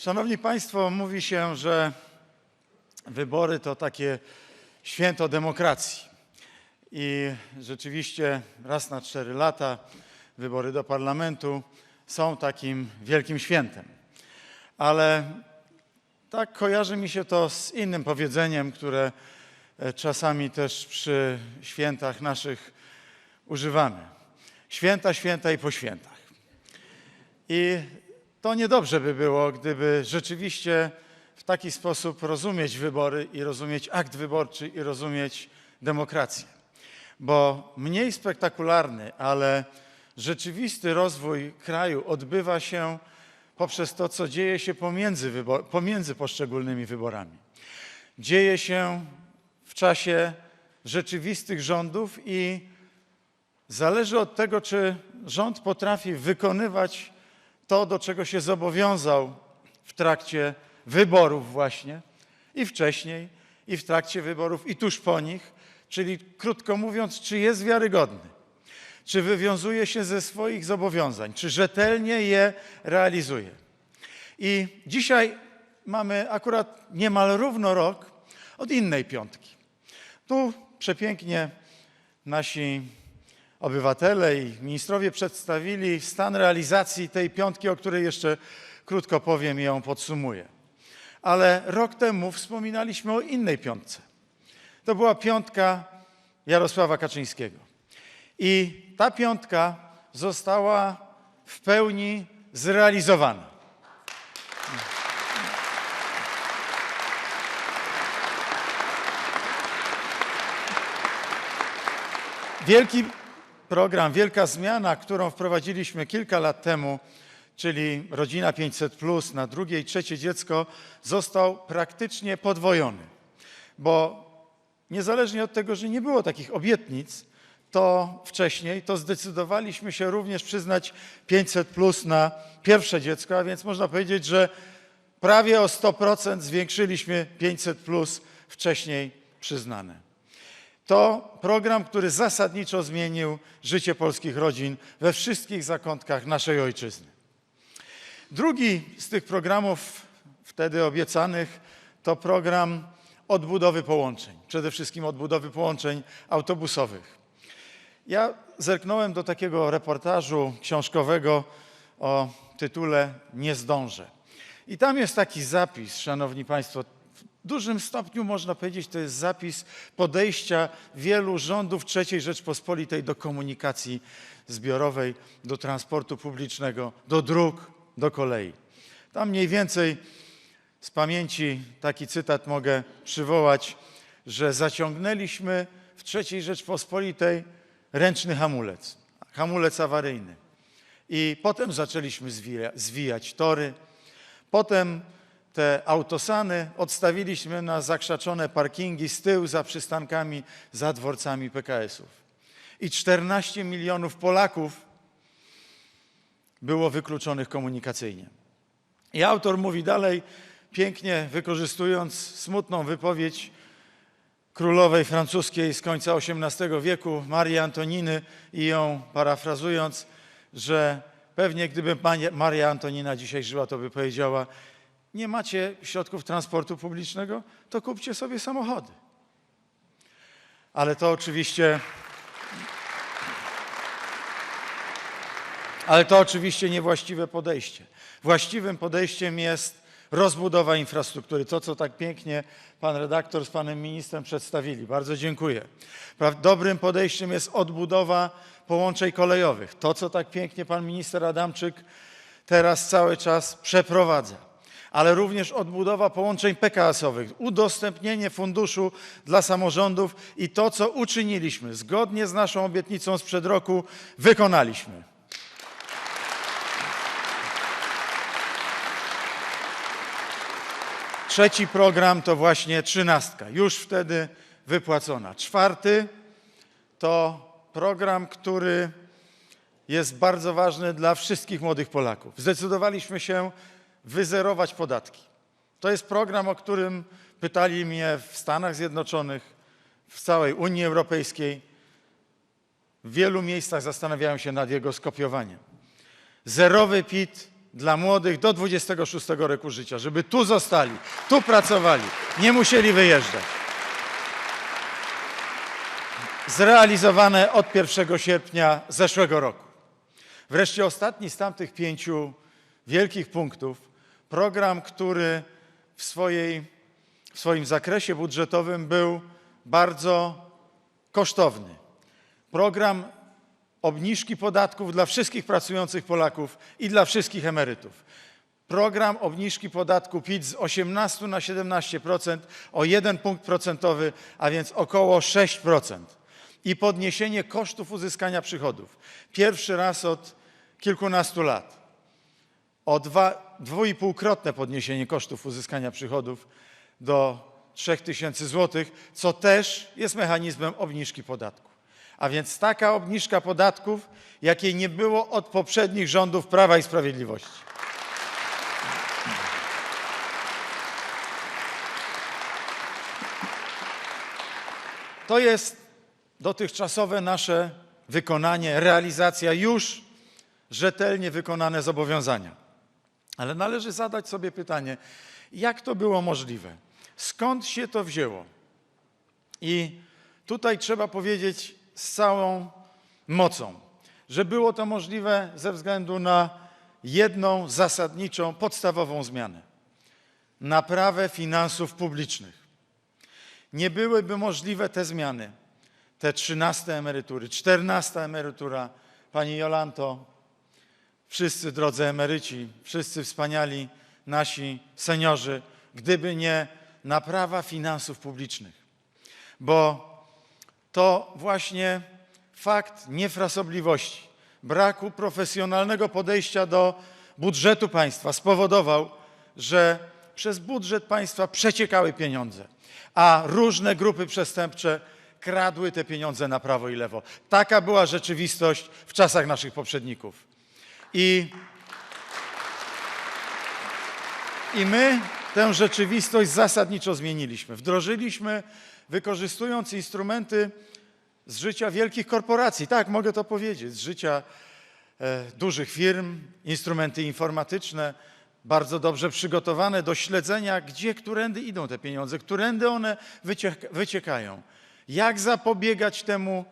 Szanowni Państwo, mówi się, że wybory to takie święto demokracji. I rzeczywiście raz na cztery lata wybory do parlamentu są takim wielkim świętem. Ale tak kojarzy mi się to z innym powiedzeniem, które e, czasami też przy świętach naszych używamy. Święta, święta i po świętach. I to niedobrze by było, gdyby rzeczywiście w taki sposób rozumieć wybory i rozumieć akt wyborczy i rozumieć demokrację. Bo mniej spektakularny, ale rzeczywisty rozwój kraju odbywa się poprzez to, co dzieje się pomiędzy, wybor- pomiędzy poszczególnymi wyborami. Dzieje się w czasie rzeczywistych rządów i Zależy od tego, czy rząd potrafi wykonywać to, do czego się zobowiązał w trakcie wyborów właśnie i wcześniej, i w trakcie wyborów, i tuż po nich, czyli krótko mówiąc, czy jest wiarygodny, czy wywiązuje się ze swoich zobowiązań, czy rzetelnie je realizuje. I dzisiaj mamy akurat niemal równo rok od innej piątki. Tu przepięknie nasi obywatele i ministrowie przedstawili stan realizacji tej piątki, o której jeszcze krótko powiem i ją podsumuję. Ale rok temu wspominaliśmy o innej piątce. To była piątka Jarosława Kaczyńskiego. I ta piątka została w pełni zrealizowana. Wielki program, wielka zmiana, którą wprowadziliśmy kilka lat temu, czyli rodzina 500 plus na drugie i trzecie dziecko, został praktycznie podwojony. Bo niezależnie od tego, że nie było takich obietnic, to wcześniej, to zdecydowaliśmy się również przyznać 500 plus na pierwsze dziecko, a więc można powiedzieć, że prawie o 100% zwiększyliśmy 500 plus wcześniej przyznane. To program, który zasadniczo zmienił życie polskich rodzin we wszystkich zakątkach naszej ojczyzny. Drugi z tych programów wtedy obiecanych to program odbudowy połączeń, przede wszystkim odbudowy połączeń autobusowych. Ja zerknąłem do takiego reportażu książkowego o tytule Nie zdążę. I tam jest taki zapis, szanowni państwo, w dużym stopniu można powiedzieć, to jest zapis podejścia wielu rządów III Rzeczpospolitej do komunikacji zbiorowej, do transportu publicznego, do dróg, do kolei. Tam mniej więcej z pamięci taki cytat mogę przywołać, że zaciągnęliśmy w III Rzeczpospolitej ręczny hamulec, hamulec awaryjny. I potem zaczęliśmy zwija, zwijać tory, potem te autosany odstawiliśmy na zakrzaczone parkingi z tyłu za przystankami, za dworcami PKS-ów. I 14 milionów Polaków było wykluczonych komunikacyjnie. I autor mówi dalej, pięknie wykorzystując smutną wypowiedź królowej francuskiej z końca XVIII wieku, Marii Antoniny i ją parafrazując, że pewnie gdyby Maria Antonina dzisiaj żyła, to by powiedziała, nie macie środków transportu publicznego, to kupcie sobie samochody. Ale to oczywiście. Ale to oczywiście niewłaściwe podejście. Właściwym podejściem jest rozbudowa infrastruktury. To, co tak pięknie pan redaktor z panem ministrem przedstawili. Bardzo dziękuję. Dobrym podejściem jest odbudowa połączeń kolejowych. To, co tak pięknie pan minister Adamczyk teraz cały czas przeprowadza ale również odbudowa połączeń PKS-owych, udostępnienie funduszu dla samorządów i to, co uczyniliśmy, zgodnie z naszą obietnicą sprzed roku, wykonaliśmy. Trzeci program to właśnie trzynastka, już wtedy wypłacona. Czwarty to program, który jest bardzo ważny dla wszystkich młodych Polaków. Zdecydowaliśmy się wyzerować podatki. To jest program, o którym pytali mnie w Stanach Zjednoczonych, w całej Unii Europejskiej. W wielu miejscach zastanawiają się nad jego skopiowaniem. Zerowy PIT dla młodych do 26 roku życia, żeby tu zostali, tu pracowali, nie musieli wyjeżdżać. Zrealizowane od 1 sierpnia zeszłego roku. Wreszcie ostatni z tamtych pięciu wielkich punktów, program, który w, swojej, w swoim zakresie budżetowym był bardzo kosztowny. Program obniżki podatków dla wszystkich pracujących Polaków i dla wszystkich emerytów. Program obniżki podatku PIT z 18 na 17% o 1 punkt procentowy, a więc około 6%. I podniesienie kosztów uzyskania przychodów. Pierwszy raz od kilkunastu lat. O dwa, dwuipółkrotne podniesienie kosztów uzyskania przychodów do 3000 zł, co też jest mechanizmem obniżki podatku. A więc taka obniżka podatków, jakiej nie było od poprzednich rządów Prawa i Sprawiedliwości. To jest dotychczasowe nasze wykonanie, realizacja już rzetelnie wykonane zobowiązania. Ale należy zadać sobie pytanie, jak to było możliwe? Skąd się to wzięło? I tutaj trzeba powiedzieć z całą mocą, że było to możliwe ze względu na jedną zasadniczą, podstawową zmianę naprawę finansów publicznych. Nie byłyby możliwe te zmiany, te 13 emerytury, 14 emerytura, Pani Jolanto, wszyscy drodzy emeryci, wszyscy wspaniali nasi seniorzy, gdyby nie naprawa finansów publicznych. Bo to właśnie fakt niefrasobliwości, braku profesjonalnego podejścia do budżetu państwa spowodował, że przez budżet państwa przeciekały pieniądze, a różne grupy przestępcze kradły te pieniądze na prawo i lewo. Taka była rzeczywistość w czasach naszych poprzedników. I, I my tę rzeczywistość zasadniczo zmieniliśmy. Wdrożyliśmy, wykorzystując instrumenty z życia wielkich korporacji, tak mogę to powiedzieć, z życia e, dużych firm, instrumenty informatyczne, bardzo dobrze przygotowane do śledzenia, gdzie, którędy idą te pieniądze, którędy one wyciek wyciekają. Jak zapobiegać temu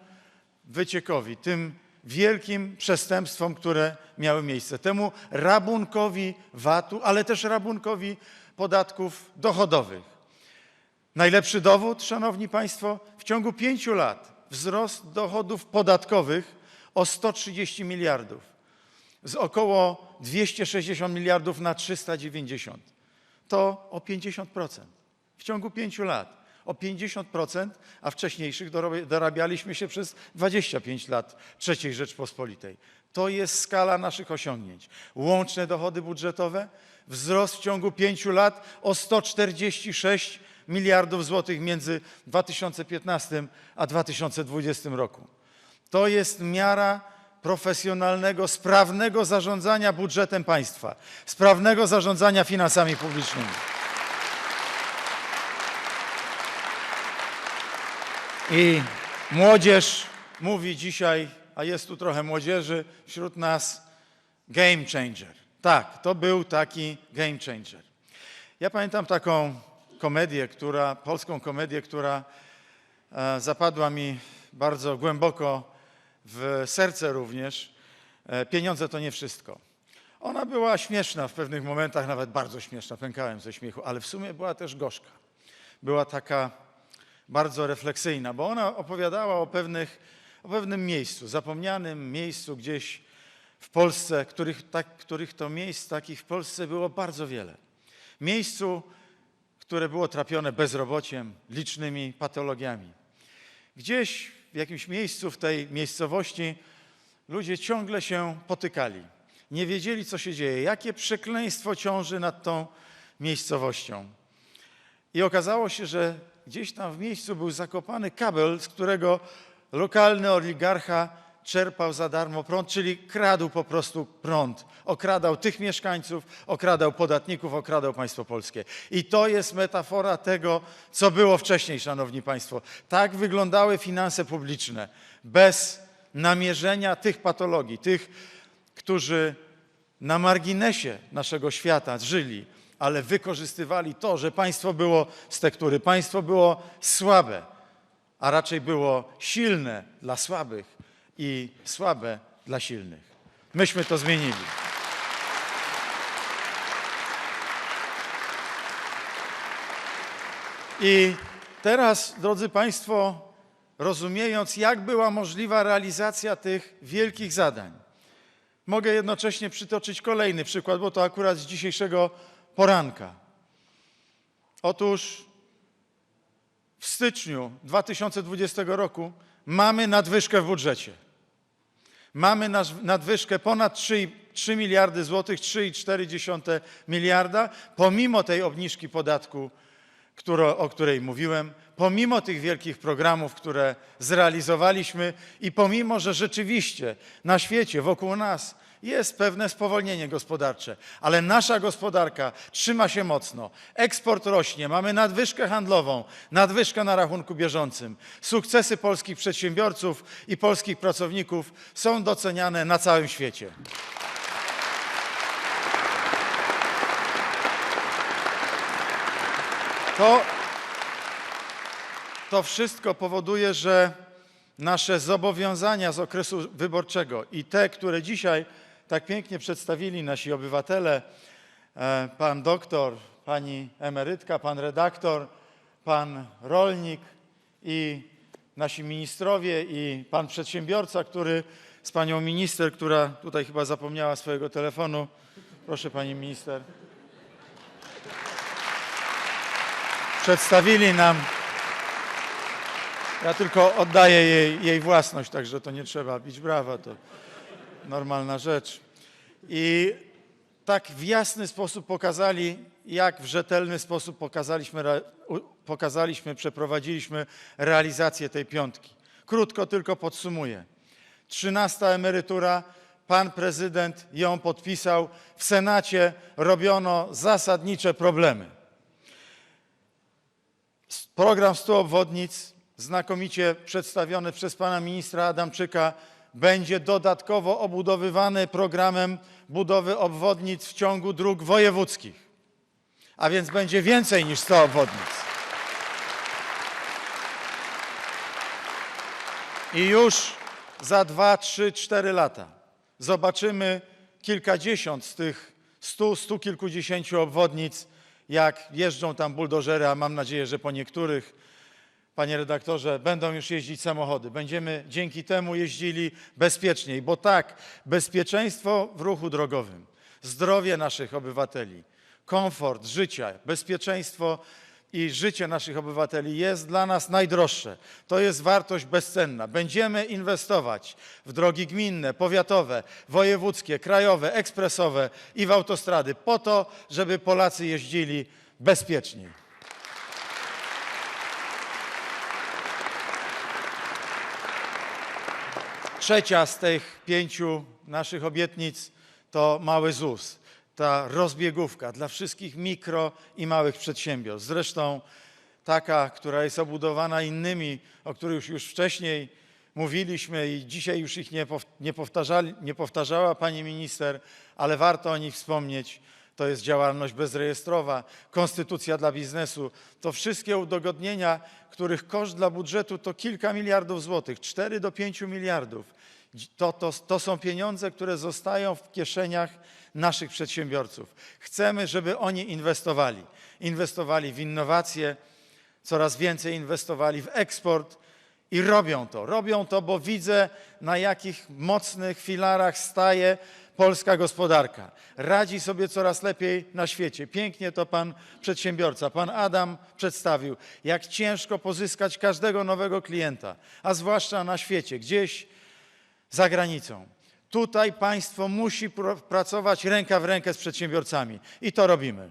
wyciekowi, tym wielkim przestępstwom, które miały miejsce, temu rabunkowi VAT-u, ale też rabunkowi podatków dochodowych. Najlepszy dowód, szanowni państwo, w ciągu pięciu lat wzrost dochodów podatkowych o 130 miliardów. Z około 260 miliardów na 390. To o 50%. W ciągu pięciu lat. O 50%, a wcześniejszych dorabialiśmy się przez 25 lat III Rzeczpospolitej. To jest skala naszych osiągnięć. Łączne dochody budżetowe, wzrost w ciągu pięciu lat o 146 miliardów złotych między 2015 a 2020 roku. To jest miara profesjonalnego, sprawnego zarządzania budżetem państwa, sprawnego zarządzania finansami publicznymi. I młodzież mówi dzisiaj, a jest tu trochę młodzieży wśród nas, game changer. Tak, to był taki game changer. Ja pamiętam taką komedię, która, polską komedię, która e, zapadła mi bardzo głęboko w serce również. E, Pieniądze to nie wszystko. Ona była śmieszna w pewnych momentach, nawet bardzo śmieszna, pękałem ze śmiechu, ale w sumie była też gorzka. Była taka bardzo refleksyjna, bo ona opowiadała o, pewnych, o pewnym miejscu, zapomnianym miejscu gdzieś w Polsce, których, tak, których to miejsc takich w Polsce było bardzo wiele. Miejscu, które było trapione bezrobociem, licznymi patologiami. Gdzieś w jakimś miejscu w tej miejscowości ludzie ciągle się potykali. Nie wiedzieli, co się dzieje, jakie przekleństwo ciąży nad tą miejscowością. I okazało się, że gdzieś tam w miejscu był zakopany kabel, z którego lokalny oligarcha czerpał za darmo prąd, czyli kradł po prostu prąd. Okradał tych mieszkańców, okradał podatników, okradał państwo polskie. I to jest metafora tego, co było wcześniej, szanowni państwo. Tak wyglądały finanse publiczne bez namierzenia tych patologii, tych, którzy na marginesie naszego świata żyli, ale wykorzystywali to, że państwo było z tektury, państwo było słabe, a raczej było silne dla słabych i słabe dla silnych. Myśmy to zmienili. I teraz, drodzy Państwo, rozumiejąc, jak była możliwa realizacja tych wielkich zadań, mogę jednocześnie przytoczyć kolejny przykład, bo to akurat z dzisiejszego poranka. Otóż w styczniu 2020 roku mamy nadwyżkę w budżecie. Mamy nadwyżkę ponad 3, 3 miliardy złotych, 3,4 miliarda, pomimo tej obniżki podatku, którą, o której mówiłem, pomimo tych wielkich programów, które zrealizowaliśmy i pomimo, że rzeczywiście na świecie, wokół nas jest pewne spowolnienie gospodarcze, ale nasza gospodarka trzyma się mocno, eksport rośnie, mamy nadwyżkę handlową, nadwyżkę na rachunku bieżącym. Sukcesy polskich przedsiębiorców i polskich pracowników są doceniane na całym świecie. To, to wszystko powoduje, że nasze zobowiązania z okresu wyborczego i te, które dzisiaj tak pięknie przedstawili nasi obywatele, e, pan doktor, pani emerytka, pan redaktor, pan rolnik i nasi ministrowie i pan przedsiębiorca, który z panią minister, która tutaj chyba zapomniała swojego telefonu. Proszę pani minister. przedstawili nam. Ja tylko oddaję jej, jej własność, także to nie trzeba bić brawa, to normalna rzecz. I tak w jasny sposób pokazali, jak w rzetelny sposób pokazaliśmy, pokazaliśmy przeprowadziliśmy realizację tej piątki. Krótko tylko podsumuję. Trzynasta emerytura, pan prezydent ją podpisał. W Senacie robiono zasadnicze problemy. Program 100 obwodnic, znakomicie przedstawiony przez pana ministra Adamczyka, będzie dodatkowo obudowywany programem budowy obwodnic w ciągu dróg wojewódzkich. A więc będzie więcej niż 100 obwodnic. I już za 2, 3, 4 lata zobaczymy kilkadziesiąt z tych stu, stu kilkudziesięciu obwodnic, jak jeżdżą tam buldożery, a mam nadzieję, że po niektórych, panie redaktorze, będą już jeździć samochody. Będziemy dzięki temu jeździli bezpieczniej, bo tak, bezpieczeństwo w ruchu drogowym, zdrowie naszych obywateli, komfort życia, bezpieczeństwo i życie naszych obywateli jest dla nas najdroższe. To jest wartość bezcenna. Będziemy inwestować w drogi gminne, powiatowe, wojewódzkie, krajowe, ekspresowe i w autostrady po to, żeby Polacy jeździli bezpieczniej. Trzecia z tych pięciu naszych obietnic to mały ZUS. Ta rozbiegówka dla wszystkich mikro i małych przedsiębiorstw. Zresztą taka, która jest obudowana innymi, o których już wcześniej mówiliśmy i dzisiaj już ich nie, nie powtarzała pani minister, ale warto o nich wspomnieć. To jest działalność bezrejestrowa, konstytucja dla biznesu. To wszystkie udogodnienia, których koszt dla budżetu to kilka miliardów złotych, 4 do 5 miliardów. To, to, to są pieniądze, które zostają w kieszeniach naszych przedsiębiorców. Chcemy, żeby oni inwestowali. Inwestowali w innowacje, coraz więcej inwestowali w eksport i robią to. Robią to, bo widzę, na jakich mocnych filarach staje polska gospodarka. Radzi sobie coraz lepiej na świecie. Pięknie to pan przedsiębiorca, pan Adam przedstawił, jak ciężko pozyskać każdego nowego klienta, a zwłaszcza na świecie, gdzieś za granicą. Tutaj państwo musi pr- pracować ręka w rękę z przedsiębiorcami i to robimy.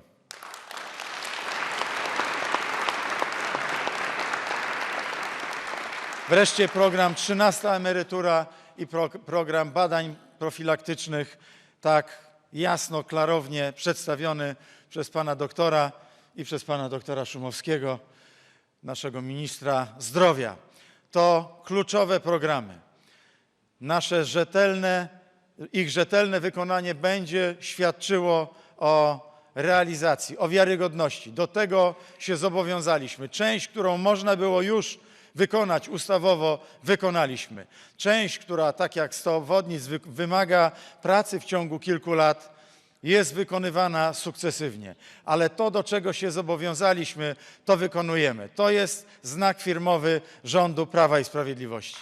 Wreszcie program 13 emerytura i pro, program badań profilaktycznych, tak jasno, klarownie przedstawiony przez pana doktora i przez pana doktora Szumowskiego, naszego ministra zdrowia. To kluczowe programy nasze rzetelne ich rzetelne wykonanie będzie świadczyło o realizacji, o wiarygodności. Do tego się zobowiązaliśmy. Część, którą można było już wykonać ustawowo, wykonaliśmy. Część, która tak jak 100 obwodnic wy- wymaga pracy w ciągu kilku lat, jest wykonywana sukcesywnie. Ale to, do czego się zobowiązaliśmy, to wykonujemy. To jest znak firmowy rządu Prawa i Sprawiedliwości.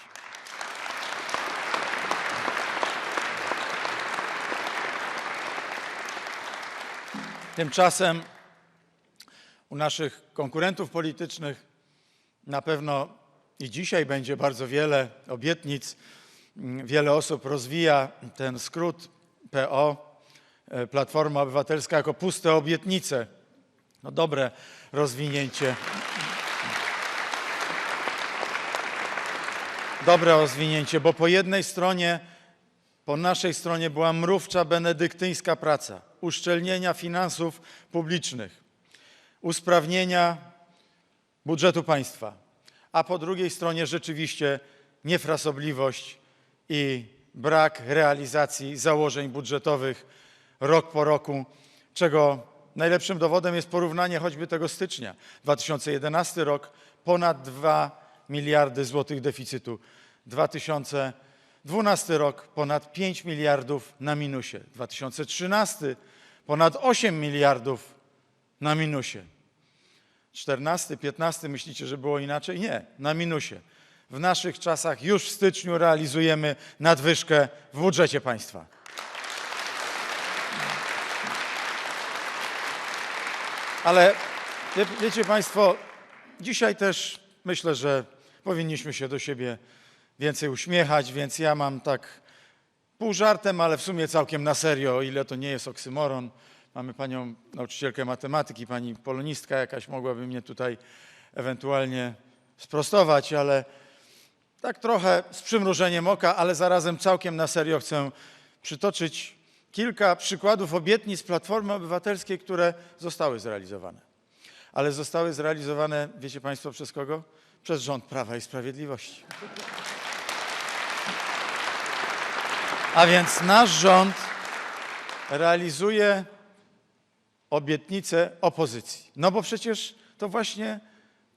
Tymczasem u naszych konkurentów politycznych na pewno i dzisiaj będzie bardzo wiele obietnic. Mm, Wiele osób rozwija ten skrót PO, e, Platforma Obywatelska, jako puste obietnice. No dobre rozwinięcie. Dobre rozwinięcie, bo po jednej stronie po naszej stronie była mrówcza benedyktyńska praca uszczelnienia finansów publicznych, usprawnienia budżetu państwa, a po drugiej stronie rzeczywiście niefrasobliwość i brak realizacji założeń budżetowych rok po roku, czego najlepszym dowodem jest porównanie choćby tego stycznia. 2011 rok ponad 2 miliardy złotych deficytu. 2012 rok ponad 5 miliardów na minusie. 2013 ponad 8 miliardów na minusie. 14, 15 myślicie, że było inaczej? Nie, na minusie. W naszych czasach już w styczniu realizujemy nadwyżkę w budżecie państwa. Ale wie, wiecie Państwo, dzisiaj też myślę, że powinniśmy się do siebie więcej uśmiechać, więc ja mam tak pół żartem, ale w sumie całkiem na serio, o ile to nie jest oksymoron. Mamy panią nauczycielkę matematyki, pani polonistka jakaś mogłaby mnie tutaj ewentualnie sprostować, ale tak trochę z przymrużeniem oka, ale zarazem całkiem na serio chcę przytoczyć kilka przykładów obietnic Platformy Obywatelskiej, które zostały zrealizowane. Ale zostały zrealizowane, wiecie Państwo, przez kogo? Przez rząd Prawa i Sprawiedliwości. A więc nasz rząd realizuje obietnice opozycji. No bo przecież to właśnie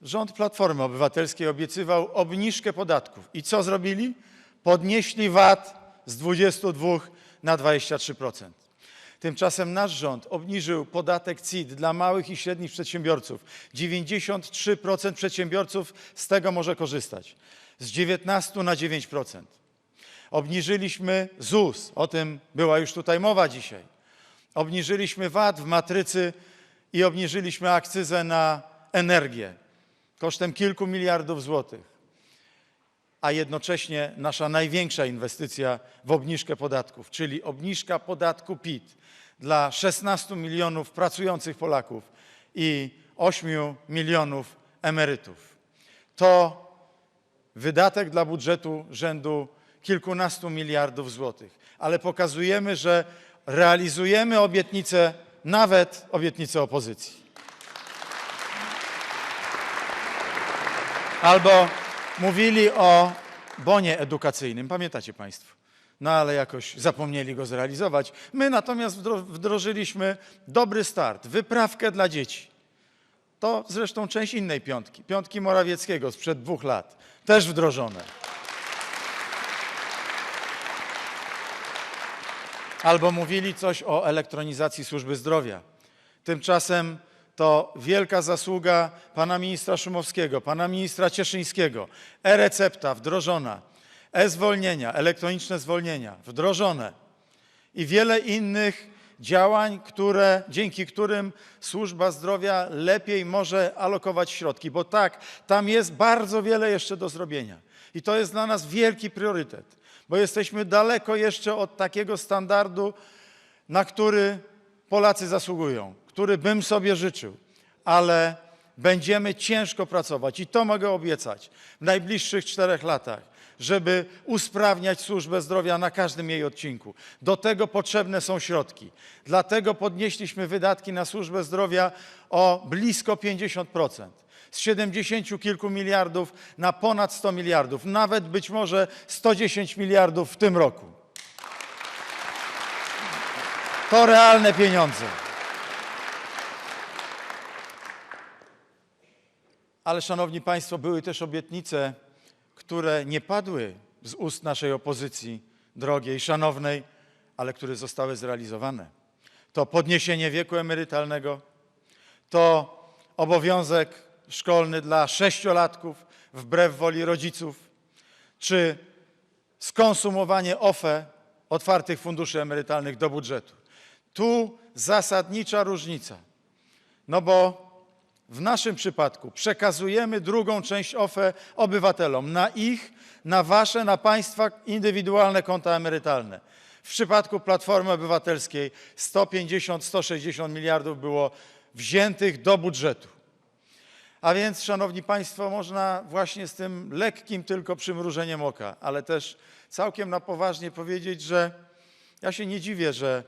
rząd Platformy Obywatelskiej obiecywał obniżkę podatków. I co zrobili? Podnieśli VAT z 22 na 23%. Tymczasem nasz rząd obniżył podatek CIT dla małych i średnich przedsiębiorców. 93% przedsiębiorców z tego może korzystać. Z 19 na 9%. Obniżyliśmy ZUS, o tym była już tutaj mowa dzisiaj. Obniżyliśmy VAT w matrycy i obniżyliśmy akcyzę na energię kosztem kilku miliardów złotych. A jednocześnie nasza największa inwestycja w obniżkę podatków, czyli obniżka podatku PIT dla 16 milionów pracujących Polaków i 8 milionów emerytów. To wydatek dla budżetu rzędu kilkunastu miliardów złotych, ale pokazujemy, że realizujemy obietnice, nawet obietnice opozycji. Albo mówili o bonie edukacyjnym, pamiętacie Państwo? No ale jakoś zapomnieli go zrealizować. My natomiast wdro- wdrożyliśmy dobry start, wyprawkę dla dzieci. To zresztą część innej piątki, piątki Morawieckiego sprzed dwóch lat, też wdrożone. Albo mówili coś o elektronizacji służby zdrowia. Tymczasem to wielka zasługa pana ministra Szumowskiego, pana ministra Cieszyńskiego. E-recepta wdrożona, e-zwolnienia, elektroniczne zwolnienia wdrożone i wiele innych działań, które, dzięki którym służba zdrowia lepiej może alokować środki, bo tak, tam jest bardzo wiele jeszcze do zrobienia. I to jest dla nas wielki priorytet, bo jesteśmy daleko jeszcze od takiego standardu, na który Polacy zasługują, który bym sobie życzył, ale będziemy ciężko pracować i to mogę obiecać w najbliższych czterech latach, żeby usprawniać służbę zdrowia na każdym jej odcinku. Do tego potrzebne są środki. Dlatego podnieśliśmy wydatki na służbę zdrowia o blisko 50%. Z 70 kilku miliardów na ponad 100 miliardów, nawet być może 110 miliardów w tym roku. To realne pieniądze. Ale szanowni państwo, były też obietnice, które nie padły z ust naszej opozycji drogiej, szanownej, ale które zostały zrealizowane. To podniesienie wieku emerytalnego, to obowiązek szkolny dla sześciolatków wbrew woli rodziców, czy skonsumowanie OFE, otwartych funduszy emerytalnych do budżetu. Tu zasadnicza różnica, no bo w naszym przypadku przekazujemy drugą część OFE obywatelom na ich, na wasze, na państwa indywidualne konta emerytalne. W przypadku Platformy Obywatelskiej 150-160 miliardów było wziętych do budżetu. A więc, szanowni państwo, można właśnie z tym lekkim tylko przymrużeniem oka, ale też całkiem na poważnie powiedzieć, że ja się nie dziwię, że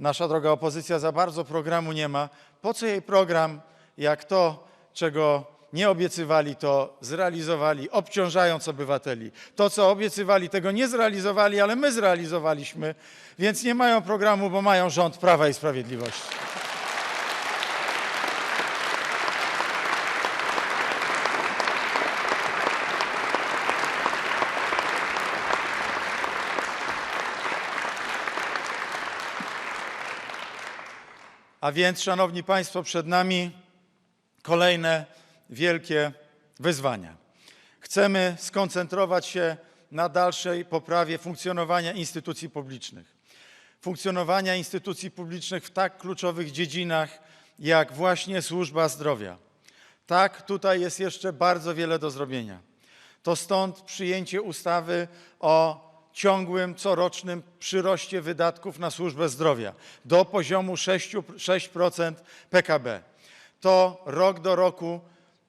nasza droga opozycja za bardzo programu nie ma. Po co jej program, jak to, czego nie obiecywali, to zrealizowali, obciążając obywateli. To, co obiecywali, tego nie zrealizowali, ale my zrealizowaliśmy, więc nie mają programu, bo mają rząd Prawa i Sprawiedliwości. A więc, szanowni państwo, przed nami kolejne wielkie wyzwania. Chcemy skoncentrować się na dalszej poprawie funkcjonowania instytucji publicznych. Funkcjonowania instytucji publicznych w tak kluczowych dziedzinach jak właśnie służba zdrowia. Tak, tutaj jest jeszcze bardzo wiele do zrobienia. To stąd przyjęcie ustawy o ciągłym, corocznym przyroście wydatków na służbę zdrowia do poziomu 6%, 6% PKB. To rok do roku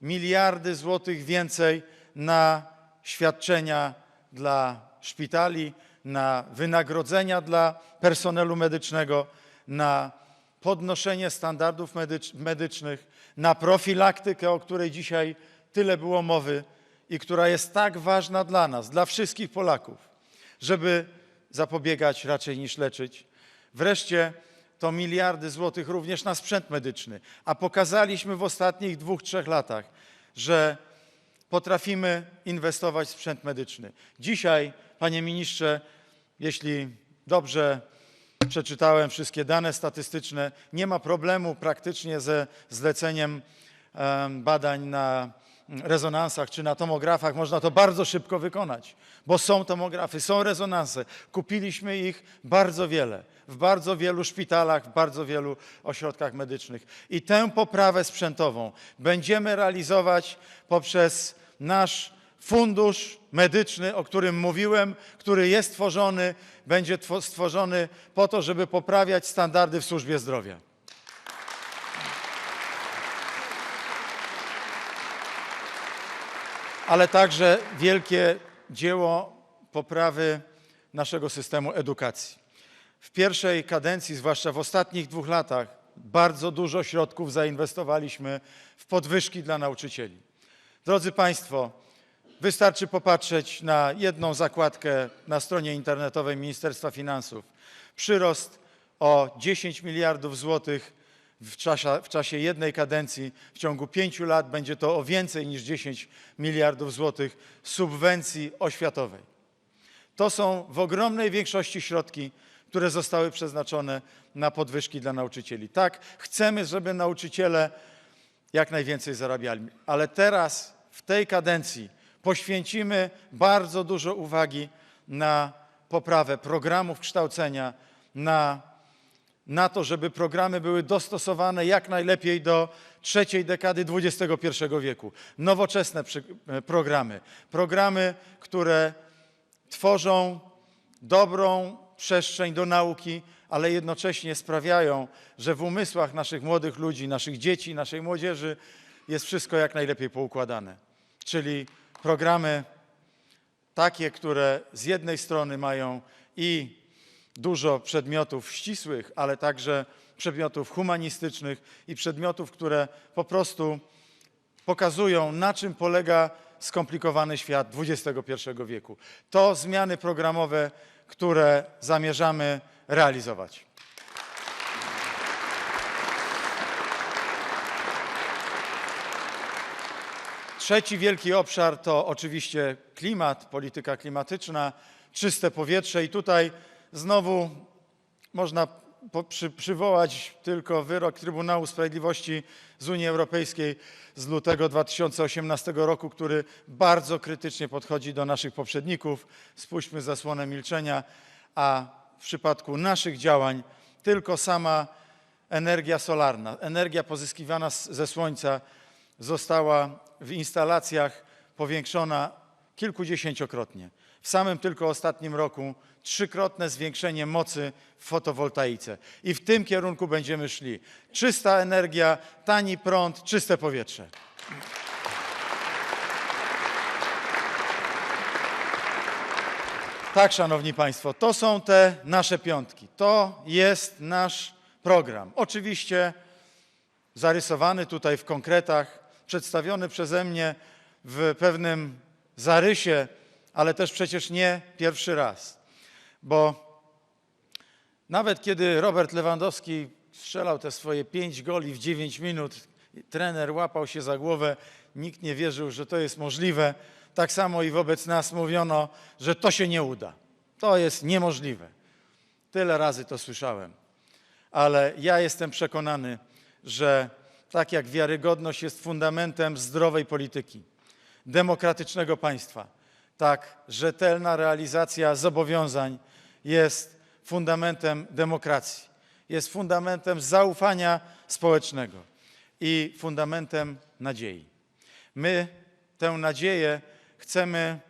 miliardy złotych więcej na świadczenia dla szpitali, na wynagrodzenia dla personelu medycznego, na podnoszenie standardów medycz- medycznych, na profilaktykę, o której dzisiaj tyle było mowy i która jest tak ważna dla nas, dla wszystkich Polaków, żeby zapobiegać raczej niż leczyć. Wreszcie to miliardy złotych również na sprzęt medyczny, a pokazaliśmy w ostatnich dwóch, trzech latach, że potrafimy inwestować w sprzęt medyczny. Dzisiaj, panie ministrze, jeśli dobrze przeczytałem wszystkie dane statystyczne, nie ma problemu praktycznie ze zleceniem em, badań na rezonansach czy na tomografach. Można to bardzo szybko wykonać, bo są tomografy, są rezonanse. Kupiliśmy ich bardzo wiele w bardzo wielu szpitalach, w bardzo wielu ośrodkach medycznych. I tę poprawę sprzętową będziemy realizować poprzez nasz fundusz medyczny, o którym mówiłem, który jest tworzony, będzie two- stworzony po to, żeby poprawiać standardy w służbie zdrowia. Ale także wielkie dzieło poprawy naszego systemu edukacji. W pierwszej kadencji, zwłaszcza w ostatnich dwóch latach, bardzo dużo środków zainwestowaliśmy w podwyżki dla nauczycieli. Drodzy Państwo, wystarczy popatrzeć na jedną zakładkę na stronie internetowej Ministerstwa Finansów. Przyrost o 10 miliardów złotych w czasie, w czasie jednej kadencji, w ciągu pięciu lat będzie to o więcej niż 10 miliardów złotych subwencji oświatowej. To są w ogromnej większości środki, które zostały przeznaczone na podwyżki dla nauczycieli. Tak, chcemy, żeby nauczyciele jak najwięcej zarabiali, ale teraz, w tej kadencji, poświęcimy bardzo dużo uwagi na poprawę programów kształcenia, na na to, żeby programy były dostosowane jak najlepiej do trzeciej dekady XXI wieku. Nowoczesne e, programy, programy, które tworzą dobrą przestrzeń do nauki, ale jednocześnie sprawiają, że w umysłach naszych młodych ludzi, naszych dzieci, naszej młodzieży jest wszystko jak najlepiej poukładane. Czyli programy takie, które z jednej strony mają i dużo przedmiotów ścisłych, ale także przedmiotów humanistycznych i przedmiotów, które po prostu pokazują, na czym polega skomplikowany świat XXI wieku. To zmiany programowe, które zamierzamy realizować. Trzeci wielki obszar to oczywiście klimat, polityka klimatyczna, czyste powietrze i tutaj znowu można po, przy, przywołać tylko wyrok Trybunału Sprawiedliwości z Unii Europejskiej z lutego 2018 roku, który bardzo krytycznie podchodzi do naszych poprzedników. Spuśćmy zasłonę milczenia, a w przypadku naszych działań tylko sama energia solarna, energia pozyskiwana z, ze słońca została w instalacjach powiększona kilkudziesięciokrotnie. W samym tylko ostatnim roku trzykrotne zwiększenie mocy w fotowoltaice. I w tym kierunku będziemy szli. Czysta energia, tani prąd, czyste powietrze. Tak, Szanowni Państwo, to są te nasze piątki. To jest nasz program. Oczywiście zarysowany tutaj w konkretach, przedstawiony przeze mnie w pewnym zarysie, ale też przecież nie pierwszy raz. Bo nawet kiedy Robert Lewandowski strzelał te swoje pięć goli w 9 minut, trener łapał się za głowę, nikt nie wierzył, że to jest możliwe. Tak samo i wobec nas mówiono, że to się nie uda. To jest niemożliwe. Tyle razy to słyszałem. Ale ja jestem przekonany, że tak jak wiarygodność jest fundamentem zdrowej polityki, demokratycznego państwa, tak rzetelna realizacja zobowiązań jest fundamentem demokracji, jest fundamentem zaufania społecznego i fundamentem nadziei. My tę nadzieję chcemy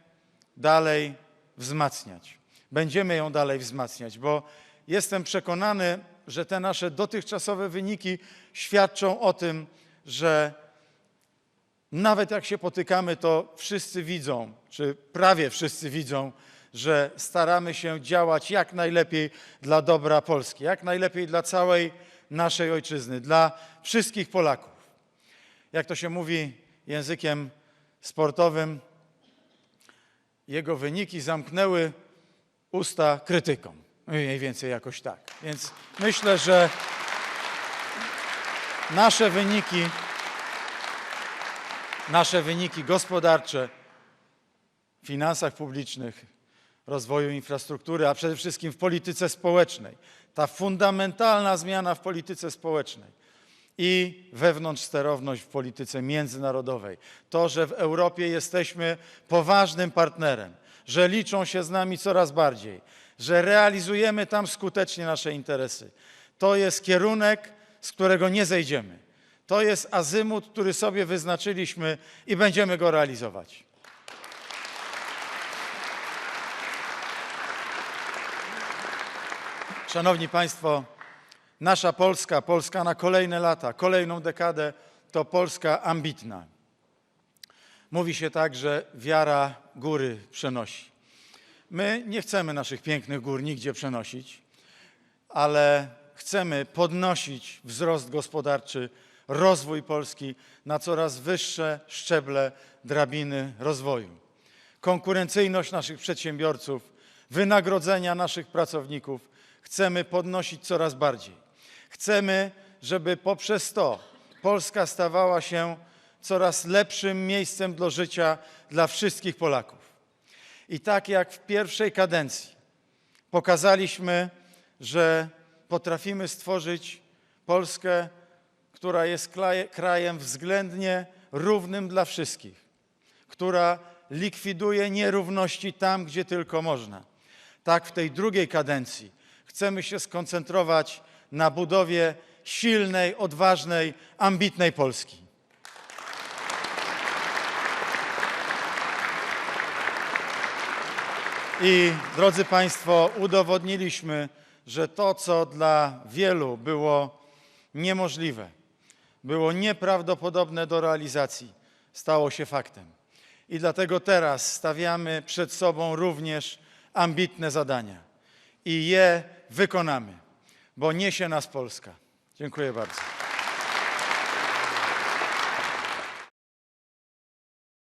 dalej wzmacniać. Będziemy ją dalej wzmacniać, bo jestem przekonany, że te nasze dotychczasowe wyniki świadczą o tym, że nawet jak się potykamy, to wszyscy widzą, czy prawie wszyscy widzą, że staramy się działać jak najlepiej dla dobra Polski, jak najlepiej dla całej naszej ojczyzny, dla wszystkich Polaków. Jak to się mówi językiem sportowym, jego wyniki zamknęły usta krytykom. Mniej więcej jakoś tak. Więc myślę, że nasze wyniki, nasze wyniki gospodarcze finansach publicznych, rozwoju infrastruktury, a przede wszystkim w polityce społecznej, ta fundamentalna zmiana w polityce społecznej i wewnątrzsterowność w polityce międzynarodowej, to, że w Europie jesteśmy poważnym partnerem, że liczą się z nami coraz bardziej, że realizujemy tam skutecznie nasze interesy. To jest kierunek, z którego nie zejdziemy. To jest azymut, który sobie wyznaczyliśmy i będziemy go realizować. Szanowni Państwo, nasza Polska, Polska na kolejne lata, kolejną dekadę to Polska ambitna. Mówi się tak, że wiara góry przenosi. My nie chcemy naszych pięknych gór nigdzie przenosić, ale chcemy podnosić wzrost gospodarczy, rozwój Polski na coraz wyższe szczeble drabiny rozwoju. Konkurencyjność naszych przedsiębiorców, wynagrodzenia naszych pracowników chcemy podnosić coraz bardziej. Chcemy, żeby poprzez to Polska stawała się coraz lepszym miejscem do życia dla wszystkich Polaków. I tak jak w pierwszej kadencji pokazaliśmy, że potrafimy stworzyć Polskę, która jest krajem względnie równym dla wszystkich, która likwiduje nierówności tam, gdzie tylko można. Tak w tej drugiej kadencji chcemy się skoncentrować na budowie silnej, odważnej, ambitnej Polski. I drodzy Państwo, udowodniliśmy, że to, co dla wielu było niemożliwe, było nieprawdopodobne do realizacji, stało się faktem. I dlatego teraz stawiamy przed sobą również ambitne zadania i je wykonamy, bo niesie nas Polska. Dziękuję bardzo.